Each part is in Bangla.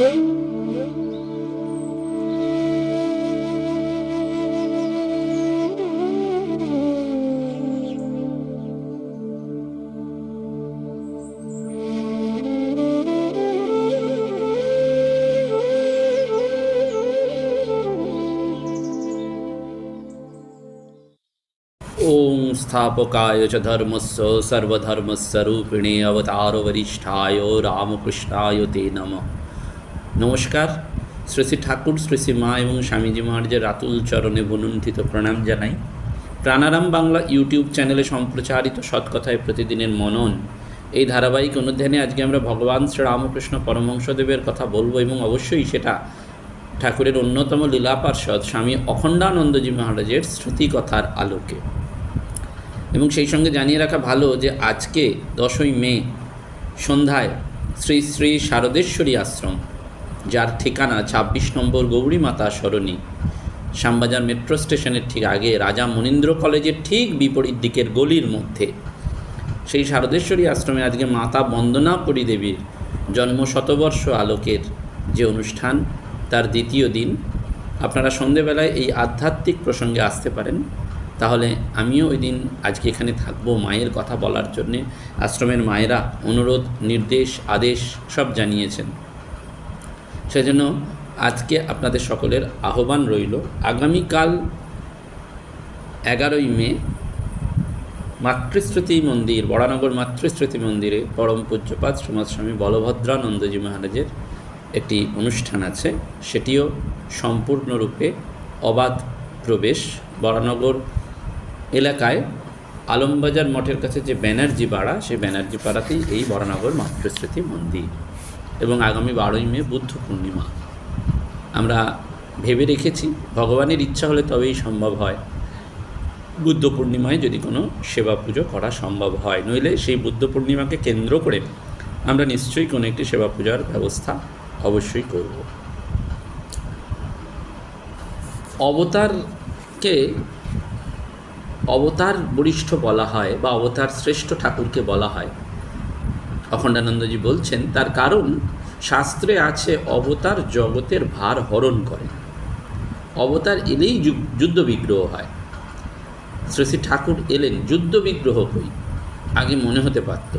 ॐ स्थापकाय च धर्मस्य सर्वधर्मस्य रूपिणे अवतारवरिष्ठाय रामकृष्णाय ते नमः। নমস্কার। শ্রী শ্রী ঠাকুর, শ্রী শ্রী মা এবং স্বামীজি মহারাজের রাতুল চরণে বনুন্থিত প্রণাম জানাই। প্রাণারাম বাংলা ইউটিউব চ্যানেলে সম্প্রচারিত সৎকথায় প্রতিদিনের মনন। এই ধারাবাহিক অনুধ্যানে আজকে আমরা ভগবান শ্রী রামকৃষ্ণ পরমহংসদেবের কথা বলব এবং অবশ্যই সেটা ঠাকুরের অন্যতম লীলা পার্ষদ স্বামী অখণ্ডানন্দজি মহারাজের স্মৃতিকথার আলোকে। এবং সেই সঙ্গে জানিয়ে রাখা ভালো যে আজকে দশই মে সন্ধ্যায় শ্রী শ্রী শারদেশ্বরী আশ্রম যার ঠিকানা ছাব্বিশ নম্বর গৌরী মাতা সরণী। শ্যামবাজার মেট্রো স্টেশনের ঠিক আগে রাজা মনীন্দ্র কলেজের ঠিক বিপরীত দিকের গলির মধ্যে। সেই শারদেশ্বরী আশ্রমে আজকে মাতা বন্দনা দেবীর জন্ম শতবর্ষ আলোকের যে অনুষ্ঠান, তার দ্বিতীয় দিন। আপনারা সন্ধেবেলায় এই আধ্যাত্মিক প্রসঙ্গে আসতে পারেন। তাহলে আমিও ওই দিন আজকে এখানে থাকব মায়ের কথা বলার জন্যে। আশ্রমের মায়েরা অনুরোধ, নির্দেশ, আদেশ সব জানিয়েছেন। সেজন্য আজকে আপনাদের সকলের আহ্বান রইল। আগামীকাল এগারোই মে, মাতৃস্মৃতি মন্দির, বড়ানগর মাতৃস্মৃতি মন্দিরে পরম পূজ্যপাত শ্রীমৎ স্বামী বলভদ্রানন্দজি মহারাজের একটি অনুষ্ঠান আছে। সেটিও সম্পূর্ণরূপে অবাধ প্রবেশ। বরানগর এলাকায় আলমবাজার মঠের কাছে যে ব্যানার্জি পাড়া, সেই ব্যানার্জি পাড়াতেই এই বরানগর মাতৃস্মৃতি মন্দির। এবং আগামী বারোই মে বুদ্ধ পূর্ণিমা। আমরা ভেবে রেখেছি, ভগবানের ইচ্ছা হলে তবেই সম্ভব হয়। বুদ্ধ পূর্ণিমায় যদি কোনো সেবা পুজো করা সম্ভব হয়, নইলে সেই বুদ্ধ পূর্ণিমাকে কেন্দ্র করে আমরা নিশ্চয়ই কোনো একটি সেবা পূজার ব্যবস্থা অবশ্যই করব। অবতারকে অবতার বরিষ্ঠ বলা হয় বা অবতার শ্রেষ্ঠ ঠাকুরকে বলা হয়। অখণ্ডানন্দজি বলছেন, তার কারণ শাস্ত্রে আছে অবতার জগতের ভার হরণ করে। অবতার এলেই যু- যুদ্ধ বিগ্রহ হয়। শ্রী শ্রী ঠাকুর এলেন যুদ্ধ বিগ্রহ কই আগে মনে হতে পারত।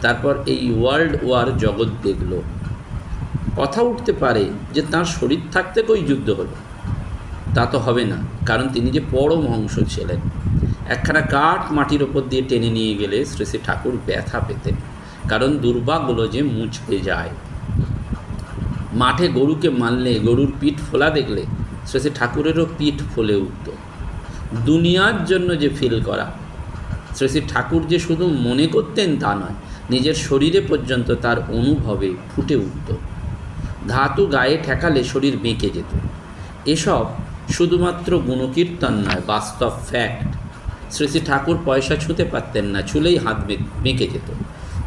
তারপর এই ওয়ার্ল্ড ওয়ার জগৎ দেখল। কথা উঠতে পারে যে তার শরীর থাকতে কই যুদ্ধ হলো? তা তো হবে না, কারণ তিনি যে পরমহংস ছিলেন। একখানা কাঠ মাটির ওপর দিয়ে টেনে নিয়ে গেলে শ্রী শ্রী ঠাকুর ব্যথা পেতেন। কারণ দুর্বাগুলো যে মুচকে যায়। মাঠে গরুকে মারলে, গরুর পিঠ ফোলা দেখলে শ্রী ঠাকুরেরও পিঠ ফলে উঠত। দুনিয়ার জন্য যে ফিল করা শ্রী শ্রী ঠাকুর যে শুধু মনে করতেন তা নয়, নিজের শরীরে পর্যন্ত তার অনুভবে ফুটে উঠত। ধাতু গায়ে ঠেকালে শরীর বেঁকে যেত। এসব শুধুমাত্র গুণকীর্তন নয়, বাস্তব ফ্যাক্ট শ্রী ঠাকুর পয়সা ছুঁতে পারতেন না, ছুলেই হাত বেঁকে যেত।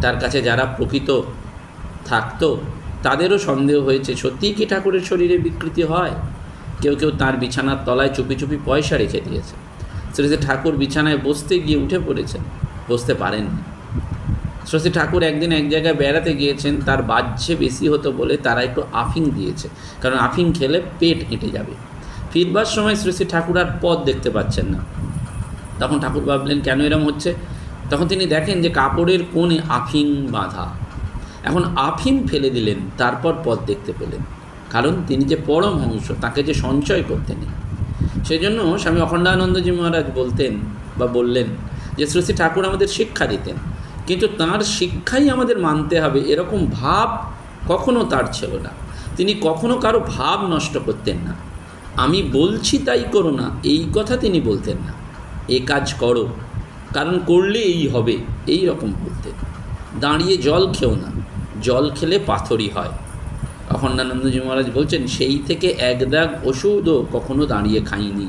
তার কাছে যারা প্রকৃত থাকতো, তাদেরও সন্দেহ হয়েছে সত্যিই কি ঠাকুরের শরীরে বিকৃতি হয়? কেউ কেউ তার বিছানার তলায় চুপি চুপি পয়সা রেখে দিয়েছে। শ্রী শ্রী ঠাকুর বিছানায় বসতে গিয়ে উঠে পড়েছেন, বসতে পারেননি। শ্রী ঠাকুর একদিন এক জায়গায় বেড়াতে গিয়েছেন, তার বাহ্যে বেশি হতো বলে তারা একটু আফিং দিয়েছে, কারণ আফিং খেলে পেট এঁটে যাবে। ফিরবার সময় শ্রী ঠাকুর আর পথ দেখতে পাচ্ছেন না। তখন ঠাকুর ভাবলেন, কেন এরম হচ্ছে? তখন তিনি দেখেন যে কাপড়ের কোণে আফিং বাঁধা। এখন আফিম ফেলে দিলেন, তারপর পথ দেখতে পেলেন। কারণ তিনি যে পরমহংস তাকে যে সঞ্চয় করতে নেই সেই স্বামী অখণ্ডানন্দজি মহারাজ বলতেন বা বললেন যে শ্রী ঠাকুর আমাদের শিক্ষা দিতেন। কিন্তু তার শিক্ষাই আমাদের মানতে হবে, এরকম ভাব কখনো তার ছিল না। তিনি কখনো কারও ভাব নষ্ট করতেন না। আমি বলছি তাই করো না, এই কথা তিনি বলতেন না। এ কাজ করো কারণ করলে এই হবে, এই রকম বলতেন দাঁড়িয়ে জল খেও না, জল খেলে পাথরই হয়। অখণ্ডানন্দজি মহারাজ বলছেন, সেই থেকে এক দাগ ওষুধও কখনো দাঁড়িয়ে খাইনি।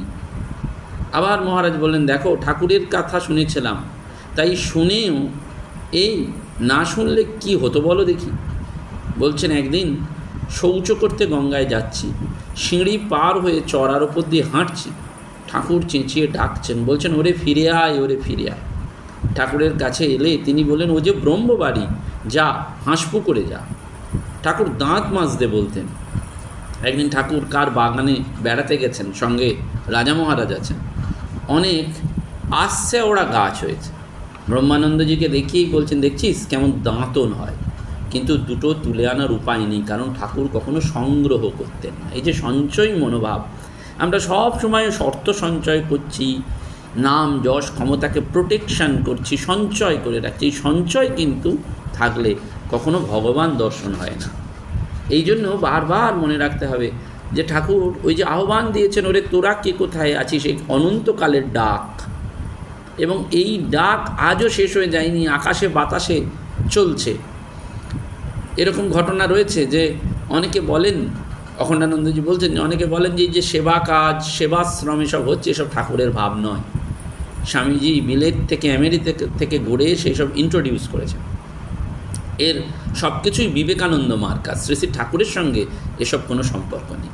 আবার মহারাজ বললেন, দেখো, ঠাকুরের কথা শুনেছিলাম, তাই শুনেও এই না শুনলে কি হতো বলো দেখি? বলছেন, একদিন শৌচ করতে গঙ্গায় যাচ্ছি, সিঁড়ি পার হয়ে চড়ার ওপর দিয়ে হাঁটছি ঠাকুর চেঁচিয়ে ডাকছেন, বলছেন, ওরে ফিরে আয়, ওরে ফিরে আয়। ঠাকুরের কাছে এলে তিনি বললেন, ও যে ব্রহ্মবাড়ি, যা হাঁসপু করে যা। ঠাকুর দাঁত মাজতে বলতেন। একদিন ঠাকুর কার বাগানে বেড়াতে গেছেন, সঙ্গে রাজা মহারাজ আছেন। অনেক আসছে ওরা গাছ হয়েছে। ব্রহ্মানন্দজিকে দেখিয়েই বলছেন, দেখছিস কেমন দাঁতন হয়? কিন্তু দুটো তুলে আনার উপায় নেই, কারণ ঠাকুর কখনো সংগ্রহ করতেন না। এই যে সঞ্চয় মনোভাব আমরা সব সময় শর্ত সঞ্চয় করছি, নাম, যশ, ক্ষমতাকে প্রোটেকশন করছি, সঞ্চয় করে রাখছি। এই সঞ্চয় কিন্তু থাকলে কখনো ভগবান দর্শন হয় না। এই জন্য বারবার মনে রাখতে হবে যে ঠাকুর, ওই যে আহ্বান দিয়েছেন, ওরে, তোরা কে কোথায় আছিস? এই অনন্তকালের ডাক। এবং এই ডাক আজও শেষ হয়ে যায়নি, আকাশে বাতাসে চলছে। এরকম ঘটনা রয়েছে যে অনেকে বলেন অখণ্ডানন্দজি বলছেন, অনেকে বলেন যে যে সেবা কাজ, সেবাশ্রম এসব হচ্ছে, এসব ঠাকুরের ভাব নয়। স্বামীজি বিলেত থেকে আমেরিকা থেকে গড়ে সেই সব ইন্ট্রোডিউস করেছেন। এর সব কিছুই বিবেকানন্দ মার কাজ শ্রী শ্রী ঠাকুরের সঙ্গে এসব কোনো সম্পর্ক নেই।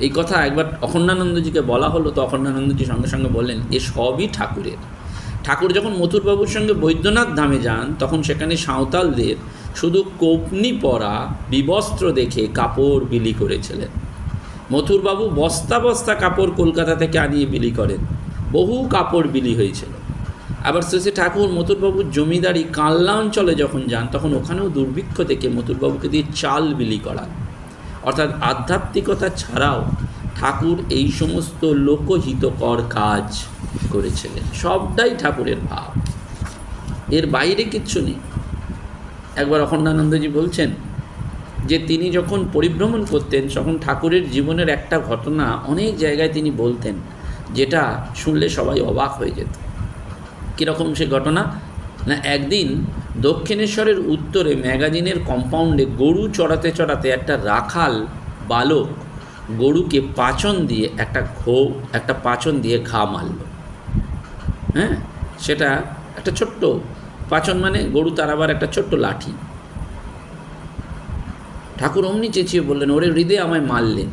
এই কথা একবার অখণ্ডানন্দজিকে বলা হলো, তো অখণ্ডানন্দজি সঙ্গে সঙ্গে বললেন, এ সবই ঠাকুরের। ঠাকুর যখন মথুরবাবুর সঙ্গে বৈদ্যনাথ ধামে যান, তখন সেখানে সাঁওতালদের শুধু কোপনি পরা বিবস্ত্র দেখে কাপড় বিলি করেছিলেন। মথুরবাবু বস্তা বস্তা কাপড় কলকাতা থেকে আনিয়ে বিলি করেন। বহু কাপড় বিলি হয়েছিল। আবার শেষে ঠাকুর মথুরবাবুর জমিদারি কাল্লা অঞ্চলে যখন যান, তখন ওখানেও দুর্ভিক্ষ থেকে মথুরবাবুকে দিয়ে চাল বিলি করান। অর্থাৎ আধ্যাত্মিকতা ছাড়াও ঠাকুর এই সমস্ত লোকহিতকর কাজ করেছিলেন। সবটাই ঠাকুরের ভাব। এর বাইরে কিচ্ছু নেই। একবার অখণ্ডানন্দজি বলছেন যে তিনি যখন পরিভ্রমণ করতেন, তখন ঠাকুরের জীবনের একটা ঘটনা অনেক জায়গায় তিনি বলতেন, যেটা শুনলে সবাই অবাক হয়ে যেত। কীরকম সে ঘটনা? না, একদিন দক্ষিণেশ্বরের উত্তরে ম্যাগাজিনের কম্পাউন্ডে গরু চড়াতে চড়াতে একটা রাখাল বালক গরুকে পাচন দিয়ে একটা ঘো, একটা পাচন দিয়ে ঘা মারল। হ্যাঁ? সেটা একটা ছোট্ট পাচন মানে গরু তার আবার একটা ছোট্ট লাঠি। ঠাকুর অমনি চেঁচিয়ে বললেন, ওরে হৃদয় আমায় মারলেন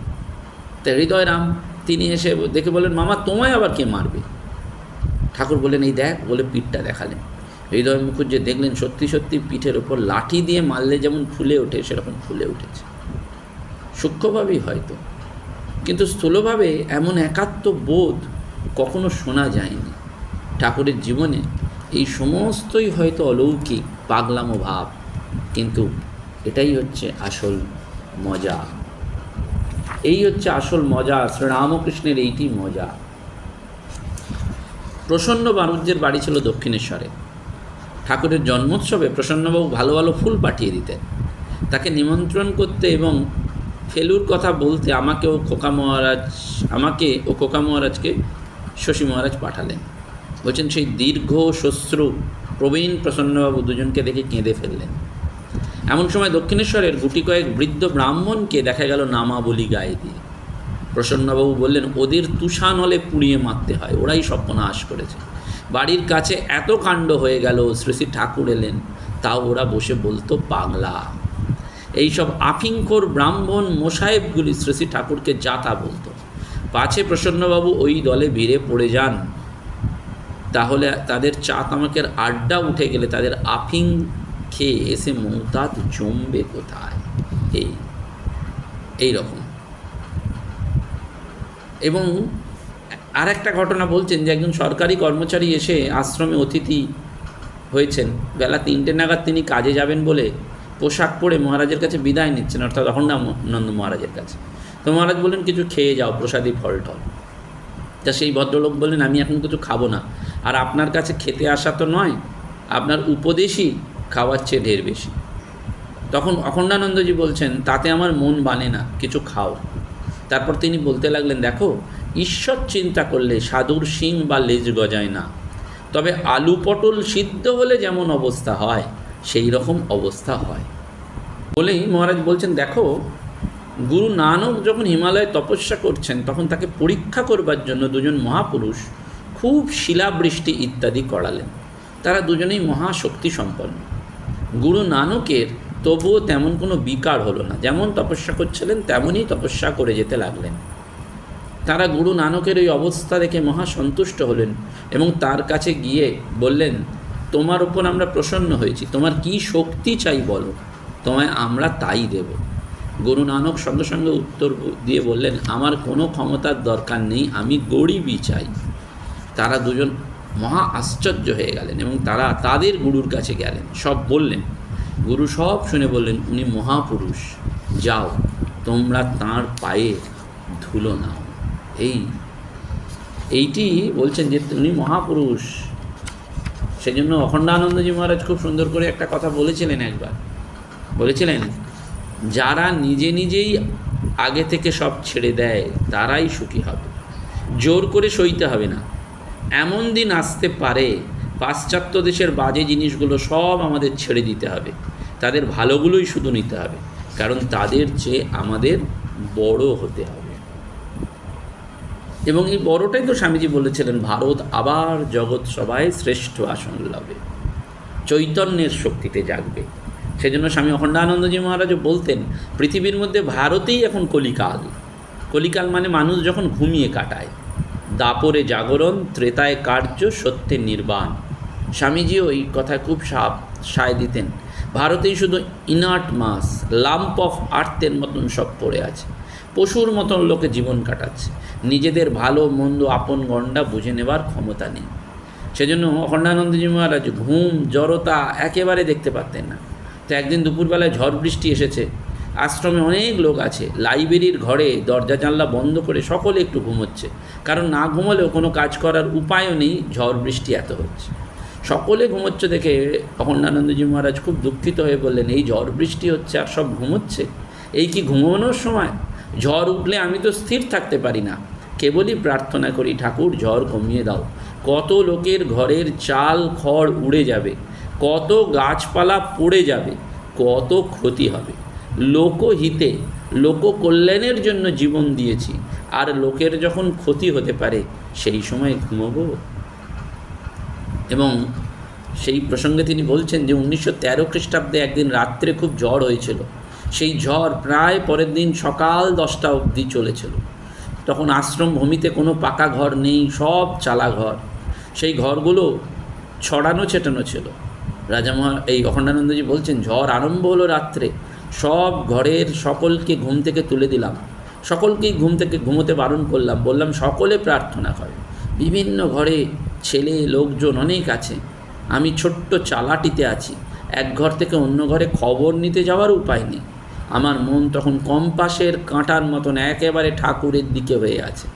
তা হৃদয় রাম, তিনি এসে দেখে বললেন, মামা, তোমায় আবার কে মারবে? ঠাকুর বললেন, এই দেখ, বলে পিঠটা দেখালেন। হৃদয় মুখুজ্জে দেখলেন, সত্যি সত্যি পিঠের ওপর লাঠি দিয়ে মারলে যেমন ফুলে ওঠে, সেরকম ফুলে উঠেছে। সূক্ষ্মভাবেই হয়তো, কিন্তু স্থূলভাবে এমন একাত্ম বোধ কখনো শোনা যায়নি। ঠাকুরের জীবনে এই সমস্তই হয়তো অলৌকিক, পাগলামো ভাব, কিন্তু এটাই হচ্ছে আসল মজা। এই হচ্ছে আসল মজা, শ্রীরামকৃষ্ণের এইটি মজা। প্রসন্ন বাণুজ্যের বাড়ি ছিল দক্ষিণেশ্বরে। ঠাকুরের জন্মোৎসবে প্রসন্নবাবু ভালো ভালো ফুল পাঠিয়ে দিতেন। তাকে নিমন্ত্রণ করতে এবং ফেলুর কথা বলতে আমাকে ও খোকা মহারাজ, আমাকে ও খোকা মহারাজকে শশী মহারাজ পাঠালেন। বলছেন, সেই দীর্ঘ শ্বশ্রু প্রবীণ প্রসন্নবাবু দুজনকে দেখে কেঁদে ফেললেন। এমন সময় দক্ষিণেশ্বরের গুটি কয়েক বৃদ্ধ ব্রাহ্মণকে দেখা গেল নামাবলি গায়ে দিয়ে। প্রসন্নবাবু বললেন, ওদের তুষান হলে পুড়িয়ে মারতে হয়, ওরাই সর্বনাশ করেছে। বাড়ির কাছে এত কাণ্ড হয়ে গেল, শ্রী শ্রী ঠাকুর এলেন, তাও ওরা বসে বলতো পাগলা। এইসব আফিংকর ব্রাহ্মণ মোসাহেবগুলি শ্রী শ্রী ঠাকুরকে যাতা বলতো। পাছে প্রসন্নবাবু ওই দলে ভিড়ে পড়ে যান। তাহলে তাদের চা তামাকের আড্ডা উঠে গেলে তাদের আফিং খেয়ে এসে মৌতাত জমবে কোথায়? এই এই রকম। এবং আর একটা ঘটনা বলছেন যে একজন সরকারি কর্মচারী এসে আশ্রমে অতিথি হয়েছেন। বেলা তিনটে নাগাদ তিনি কাজে যাবেন বলে পোশাক পরে মহারাজের কাছে বিদায় নিচ্ছেন, অর্থাৎ অখণ্ডানন্দ মহারাজের কাছে। তো মহারাজ বললেন, কিছু খেয়ে যাও প্রসাদী ফল টল তা সেই ভদ্রলোক বললেন, আমি এখন কিছু খাব না। আর আপনার কাছে খেতে আসা তো নয়, আপনার উপদেশই খাওয়ার চেয়ে ঢের বেশি। তখন অখণ্ডানন্দজি বলছেন, তাতে আমার মন বানে না, কিছু খাও। তারপর তিনি বলতে লাগলেন, দেখো, ঈশ্বর চিন্তা করলে সাধুর শিং বা লেজ গজায় না। তবে আলু পটল সিদ্ধ হলে যেমন অবস্থা হয়, সেই রকম অবস্থা হয়। বলেই মহারাজ বলছেন, দেখো, গুরু নানক যখন হিমালয়ে তপস্যা করছেন, তখন তাকে পরীক্ষা করবার জন্য দুজন মহাপুরুষ খুব শিলাবৃষ্টি ইত্যাদি করালেন। তারা দুজনেই মহাশক্তি সম্পন্ন। গুরু নানকের তবুও তেমন কোনো বিকার হলো না। যেমন তপস্যা করছিলেন, তেমনই তপস্যা করে যেতে লাগলেন। তারা গুরু নানকের ওই অবস্থা দেখে মহা সন্তুষ্ট হলেন এবং তার কাছে গিয়ে বললেন, তোমার ওপর আমরা প্রসন্ন হয়েছি। তোমার কি শক্তি চাই বলো? তোমায় আমরা তাই দেব। গুরু নানক সঙ্গে সঙ্গে উত্তর দিয়ে বললেন, আমার কোনো ক্ষমতার দরকার নেই। আমি গরিবই চাই। তারা দুজন মহা আশ্চর্য হয়ে গেলেন এবং তারা তাদের গুরুর কাছে গেলেন। সব বললেন, গুরু সব শুনে বললেন, উনি মহাপুরুষ। যাও, তোমরা তাঁর পায়ে ধুলো নাও। এই, এইটি বলছেন যে উনি মহাপুরুষ। সেই জন্য অখণ্ডানন্দজি মহারাজ খুব সুন্দর করে একটা কথা বলেছিলেন একবার। বলেছিলেন, যারা নিজে নিজেই আগে থেকে সব ছেড়ে দেয়, তারাই সুখী হবে। জোর করে সইতে হবে না। এমন দিন আসতে পারে, পাশ্চাত্য দেশের বাজে জিনিসগুলো সব আমাদের ছেড়ে দিতে হবে। তাদের ভালোগুলোই শুধু নিতে হবে, কারণ তাদের চেয়ে আমাদের বড় হতে হবে। এবং এই বড়টাই তো স্বামীজি বলেছিলেন, ভারত আবার জগৎ সভায় শ্রেষ্ঠ আসন লাভে, চৈতন্যের শক্তিতে জাগবে। সেজন্য স্বামী অখণ্ডানন্দজি মহারাজও বলতেন, পৃথিবীর মধ্যে ভারতেই এখন কলিকাল। কলিকাল মানে মানুষ যখন ঘুমিয়ে কাটায় দাপরে জাগরণ, ত্রেতায় কার্য সত্যের নির্বাণ। স্বামীজিও এই কথা খুব সাপ সায় দিতেন। ভারতেই শুধু ইনার্ট মাস, লাম্প অফ আর্থের মতন সব পড়ে আছে। পশুর মতন লোকে জীবন কাটাচ্ছে। নিজেদের ভালো, মন্দ, আপন গণ্ডা বুঝে নেবার ক্ষমতা নেই। সেজন্য অখণ্ডানন্দজি মহারাজ ঘুম, জড়তা একেবারে দেখতে পারতেন না। তো একদিন দুপুরবেলায় ঝড় বৃষ্টি এসেছে। আশ্রমে অনেক লোক আছে। লাইব্রেরির ঘরে দরজা, জানলা বন্ধ করে সকলে একটু ঘুমোচ্ছে। কারণ না ঘুমোলেও কোনো কাজ করার উপায়ও নেই, ঝড়, বৃষ্টি এত হচ্ছে। সকলে ঘুমোচ্ছে দেখে অখণ্ডানন্দজি মহারাজ খুব দুঃখিত হয়ে বললেন, এই ঝড়, বৃষ্টি হচ্ছে আর সব ঘুমোচ্ছে? এই কি ঘুমোনোর সময়? ঝড় উঠলে আমি তো স্থির থাকতে পারি না। কেবলই প্রার্থনা করি, ঠাকুর ঝড় কমিয়ে দাও। কত লোকের ঘরের চাল খড় উড়ে যাবে, কত গাছপালা পড়ে যাবে, কত ক্ষতি হবে। লোকহিতে লোক কল্যাণের জন্য জীবন দিয়েছি। আর লোকের যখন ক্ষতি হতে পারে, সেই সময় ঘুমবো। এবং সেই প্রসঙ্গে তিনি বলছেন যে, উনিশশো তেরো খ্রিস্টাব্দে একদিন রাত্রে খুব ঝড় হয়েছিল। সেই ঝড় প্রায় পরের দিন সকাল দশটা অবধি চলেছিল। তখন আশ্রম ভূমিতে কোনো পাকা ঘর নেই, সব চালা ঘর। সেই ঘরগুলো ছড়ানো ছেটানো ছিল। রাজা মহা এই অখণ্ডানন্দজি বলছেন, ঝড় আরম্ভ হলো রাত্রে। সব ঘরের সকলকে ঘুম থেকে তুলে দিলাম। সকলকেই ঘুম থেকে ঘুমোতে বারণ করলাম। বললাম, সকলে প্রার্থনা করে। বিভিন্ন ঘরে ছেলে, লোকজন অনেক আছে। আমি ছোট্ট চালাটিতে আছি। এক ঘর থেকে অন্য ঘরে খবর নিতে যাওয়ার উপায় নেই। আমার মন তখন কম্পাসের কাঁটার মতন একেবারে ঠাকুরের দিকে হয়ে আছে।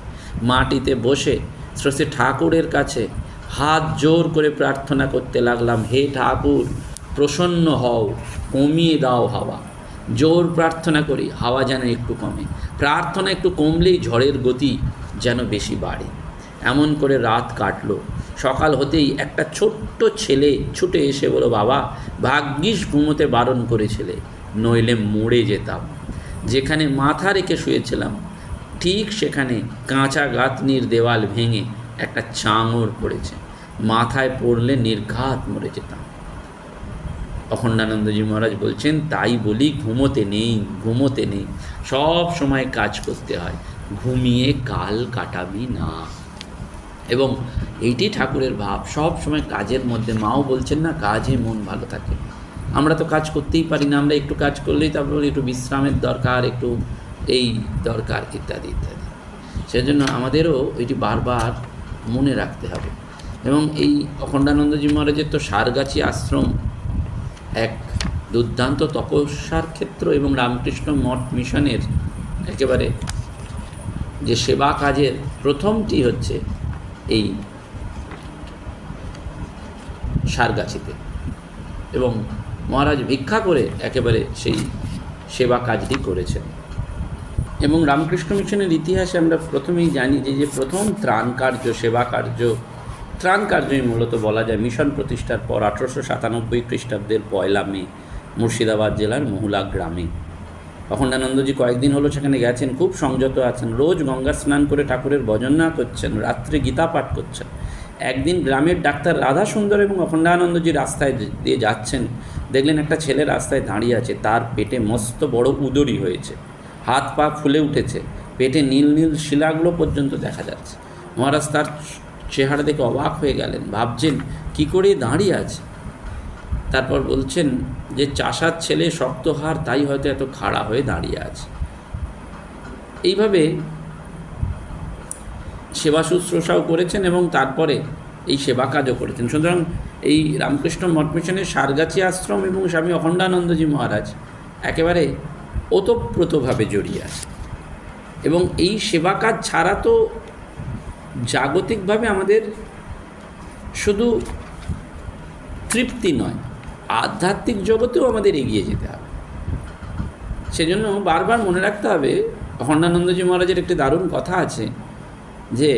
মাটিতে বসে শ্রসে ঠাকুরের কাছে হাত জোর করে প্রার্থনা করতে লাগলাম, হে ঠাকুর, প্রসন্ন হও, কমিয়ে দাও হাওয়া। জোর প্রার্থনা করি, হাওয়া যেন একটু কমে। প্রার্থনা একটু কমলেই ঝড়ের গতি যেন বেশি বাড়ে। এমন করে রাত কাটলো। সকাল হতেই একটা ছোট্ট ছেলে ছুটে এসে বলো বাবা, ভাগ্যিস ঘুমোতে বারণ করেছিলে, নইলে মরে যেতাম। যেখানে মাথা রেখে শুয়েছিলাম, ঠিক সেখানে কাঁচা গাঁথনির দেওয়াল ভেঙে একটা চাঙড় পড়েছে। মাথায় পড়লে নির্ঘাত মরে যেতাম। অখণ্ডানন্দজি মহারাজ বলছেন, তাই বলি ঘুমোতে নেই ঘুমোতে নেই। সব সময় কাজ করতে হয়। ঘুমিয়ে কাল কাটাবি না। এবং এইটি ঠাকুরের ভাব। সব সময় কাজের মধ্যে মাও বলছেন, না, কাজে মন ভালো থাকে। আমরা তো কাজ করতেই পারি না, আমরা একটু কাজ করলেই তারপর একটু বিশ্রামের দরকার, একটু এই দরকার, ইত্যাদি ইত্যাদি। সেজন্য আমাদেরও এটি বারবার মনে রাখতে হবে। এবং এই অখণ্ডানন্দজি মহারাজের তো সারগাছি আশ্রম এক দুর্দান্ত তপস্যার ক্ষেত্র এবং রামকৃষ্ণ মঠ মিশনের একেবারে যে সেবা কাজের প্রথমটি হচ্ছে এই সারগাছিতে। এবং মহারাজ ভিক্ষা করে একেবারে সেই সেবা কাজটি করেছেন। এবং রামকৃষ্ণ মিশনের ইতিহাসে আমরা প্রথমেই জানি যে যে প্রথম ত্রাণ কার্য, সেবা কার্য ত্রাণ কার্যই মূলত বলা যায় মিশন প্রতিষ্ঠার পর আঠেরোশো সাতানব্বই খ্রিস্টাব্দের পয়লা মে, মুর্শিদাবাদ জেলার মহুলা গ্রামে। অখণ্ডানন্দজি কয়েকদিন হলো সেখানে গেছেন, খুব সংযত আছেন। রোজ গঙ্গা স্নান করে ঠাকুরের ভজনা করছেন, রাত্রে গীতা পাঠ করছেন। একদিন গ্রামের ডাক্তার রাধা সুন্দর এবং অখণ্ডানন্দজি রাস্তায় দিয়ে যাচ্ছেন, দেখলেন একটা ছেলে রাস্তায় দাঁড়িয়ে আছে, তার পেটে মস্ত বড় উদরি হয়েছে। হাত পা ফুলে উঠেছে, পেটে নীল নীল শিলাগুলো পর্যন্ত দেখা যাচ্ছে। মহারাজ তার চেহারা দেখে অবাক হয়ে গেলেন। ভাবছেন, কি করে দাঁড়িয়ে আছে? তারপর বলছেন, যে চাষার ছেলে শক্ত হার তাই হয়তো এত খাড়া হয়ে দাঁড়িয়ে আছে। এইভাবে সেবা শুশ্রূষাও করেছেন এবং তারপরে এই সেবা কাজও করেছেন। সুতরাং এই রামকৃষ্ণ মঠ মিশনের সারগাছি আশ্রম এবং স্বামী অখণ্ডানন্দজি মহারাজ একেবারে ওতপ্রোতভাবে জড়িয়ে আছে এবং এই সেবা কাজ ছাড়া তো জাগতিকভাবে আমাদের শুধু তৃপ্তি নয়, আধ্যাত্মিক জগতেও আমাদের এগিয়ে যেতে হবে। সেজন্য বারবার মনে রাখতে হবে অখণ্ডানন্দজি মহারাজের একটি দারুণ কথা আছে যে,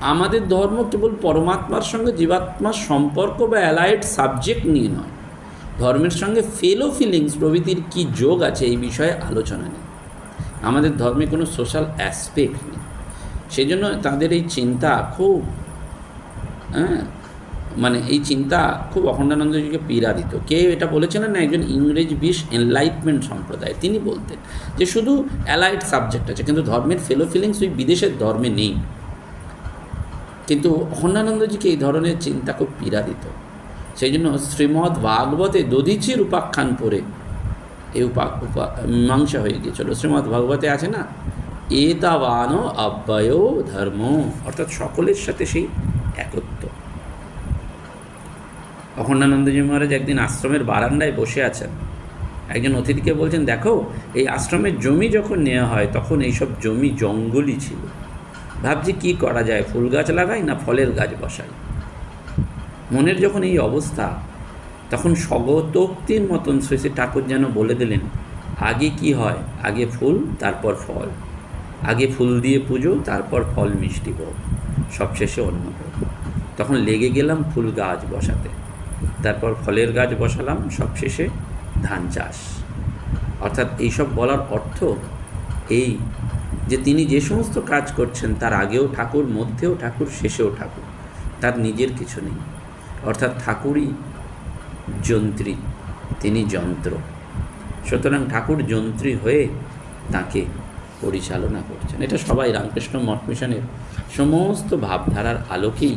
আমাদের ধর্ম কেবল পরমাত্মার সঙ্গে জীবাত্মার সম্পর্ক বা অ্যালাইড সাবজেক্ট নিয়ে নয়, ধর্মের সঙ্গে ফেলো ফিলিংস প্রভৃতির কী যোগ আছে এই বিষয়ে আলোচনা নেই। আমাদের ধর্মে কোনো সোশ্যাল অ্যাসপেক্ট নেই। সেই জন্য তাদের এই চিন্তা খুব হ্যাঁ মানে এই চিন্তা খুব অখণ্ডানন্দজিকে পীড়া দিত কে এটা বলেছিলেন না? একজন ইংরেজ বিশ এনলাইটমেন্ট সম্প্রদায় তিনি বলতেন যে শুধু অ্যালাইড সাবজেক্ট আছে, কিন্তু ধর্মের ফেলো ফিলিংস ওই বিদেশের ধর্মে নেই। কিন্তু অখণ্ডানন্দজিকে এই ধরনের চিন্তা খুব পীড়া দিত সেই জন্য শ্রীমৎ ভাগবতে দধিচির উপাখ্যান পড়ে এই উপা উপা, মীমাংসা হয়ে গিয়েছিল। শ্রীমৎ ভাগবতে আছে না? এতাবান অব্যয় ধর্ম। অর্থাৎ সকলের সাথে সেই একত্ব। অখণ্ডানন্দজি মহারাজ একদিন আশ্রমের বারান্দায় বসে আছেন। একজন অতিথিকে বলছেন, দেখো, এই আশ্রমের জমি যখন নেওয়া হয়, তখন এইসব জমি জঙ্গলই ছিল। ভাবছি কি করা যায়, ফুল গাছ লাগাই না ফলের গাছ বসাই? মনের যখন এই অবস্থা, তখন স্বগতোক্তির মতন শ্রী ঠাকুর যেন বলে দিলেন, আগে কি হয়? আগে ফুল, তারপর ফল। আগে ফুল দিয়ে পুজো, তারপর ফল মিষ্টি ভোগ, সবশেষে অন্য ভোগ। তখন লেগে গেলাম ফুল গাছ বসাতে। তারপর ফলের গাছ বসালাম, সবশেষে ধান চাষ। অর্থাৎ এইসব বলার অর্থ এই যে তিনি যে সমস্ত কাজ করছেন, তার আগেও ঠাকুর, মধ্যেও ঠাকুর, শেষেও ঠাকুর, তার নিজের কিছু নেই। অর্থাৎ ঠাকুরই যন্ত্রী, তিনি যন্ত্র। সুতরাং ঠাকুর যন্ত্রী হয়ে তাকে পরিচালনা করছেন। এটা সবাই রামকৃষ্ণ মঠ মিশনের সমস্ত ভাবধারার আলোকেই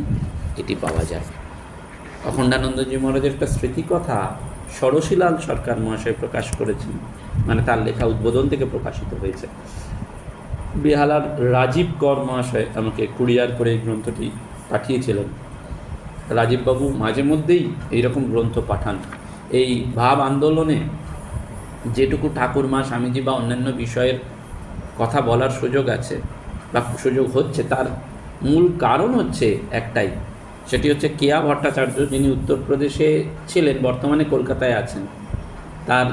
এটি পাওয়া যায়। অখণ্ডানন্দজি মহারাজের একটা স্মৃতিকথা ষড়শীলাল সরকার মহাশয় প্রকাশ করেছেন মানে তার লেখা উদ্বোধন থেকে প্রকাশিত হয়েছে। বেহালার রাজীব কর মহাশয় আমাকে কুরিয়ার করে এই গ্রন্থটি পাঠিয়েছিলেন। রাজীববাবু মাঝে মধ্যেই এইরকম গ্রন্থ পাঠান। এই ভাব আন্দোলনে যেটুকু ঠাকুর মা স্বামীজি বা অন্যান্য বিষয়ের কথা বলার সুযোগ আছে বা সুযোগ হচ্ছে, তার মূল কারণ হচ্ছে একটাই। সেটি হচ্ছে কেয়া ভট্টাচার্য যিনি উত্তরপ্রদেশে ছিলেন, বর্তমানে কলকাতায় আছেন, তার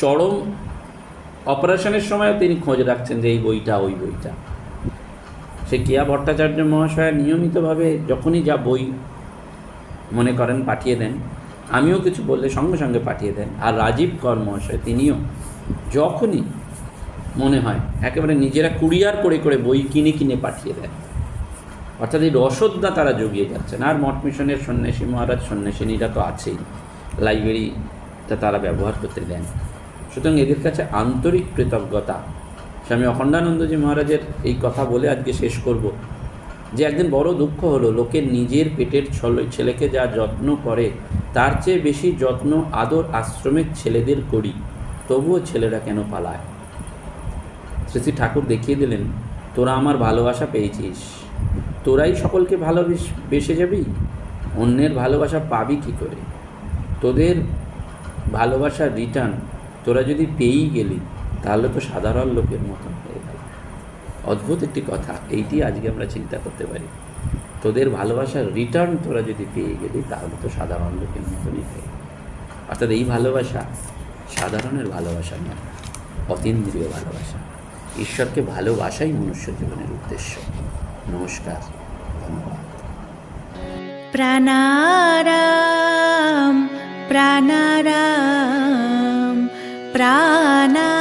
চরম অপারেশনের সময়ও তিনি খোঁজ রাখছেন যে এই বইটা, ওই বইটা। সে কেয়া ভট্টাচার্য মহাশয় নিয়মিতভাবে যখনই যা বই মনে করেন পাঠিয়ে দেন, আমিও কিছু বললে সঙ্গে সঙ্গে পাঠিয়ে দেন, আর রাজীব কর মহাশয় তিনিও যখনই মনে হয়। একেবারে নিজেরা কুরিয়ার করে করে বই কিনে কিনে পাঠিয়ে দেন অর্থাৎ এই রসদটা তারা জুগিয়ে যাচ্ছেন। আর মঠ মিশনের সন্ন্যাসী, মহারাজ, সন্ন্যাসিনীরা তো আছেই। লাইব্রেরিটা তারা ব্যবহার করতে দেন। সুতরাং এদের কাছে আন্তরিক কৃতজ্ঞতা। স্বামী অখণ্ডানন্দজি মহারাজের এই কথা বলে আজকে শেষ করব। যে একদিন বড় দুঃখ হলো লোকের নিজের পেটের ছল- ছেলেকে যা যত্ন করে, তার চেয়ে বেশি যত্ন আদর আশ্রমের ছেলেদের করি। তবুও ছেলেরা কেন পালায়? শ্রী ঠাকুর দেখিয়ে দিলেন, তোরা আমার ভালোবাসা পেয়েছিস। তোরাই সকলকে ভালোবেস, বেসে যাবি? অন্যের ভালোবাসা পাবি কি করে? তোদের ভালোবাসার রিটার্ন তোরা যদি পেয়েই গেলি, তাহলে তো সাধারণ লোকের মতন হয়ে গেল। অদ্ভুত একটি কথা, এইটি আজকে আমরা চিন্তা করতে পারি। তোদের ভালোবাসার রিটার্ন তোরা যদি পেয়ে গেলি, তাহলে তো সাধারণ লোকের মতনই হয়ে অর্থাৎ এই ভালোবাসা সাধারণের ভালোবাসা নয়, অতীন্দ্রিয় ভালোবাসা। ঈশ্বরকে ভালোবাসাই মনুষ্য জীবনের উদ্দেশ্য। নমস্কার ধন্যবাদ। প্রাণারাম প্রাণারাম প্রাণারাম।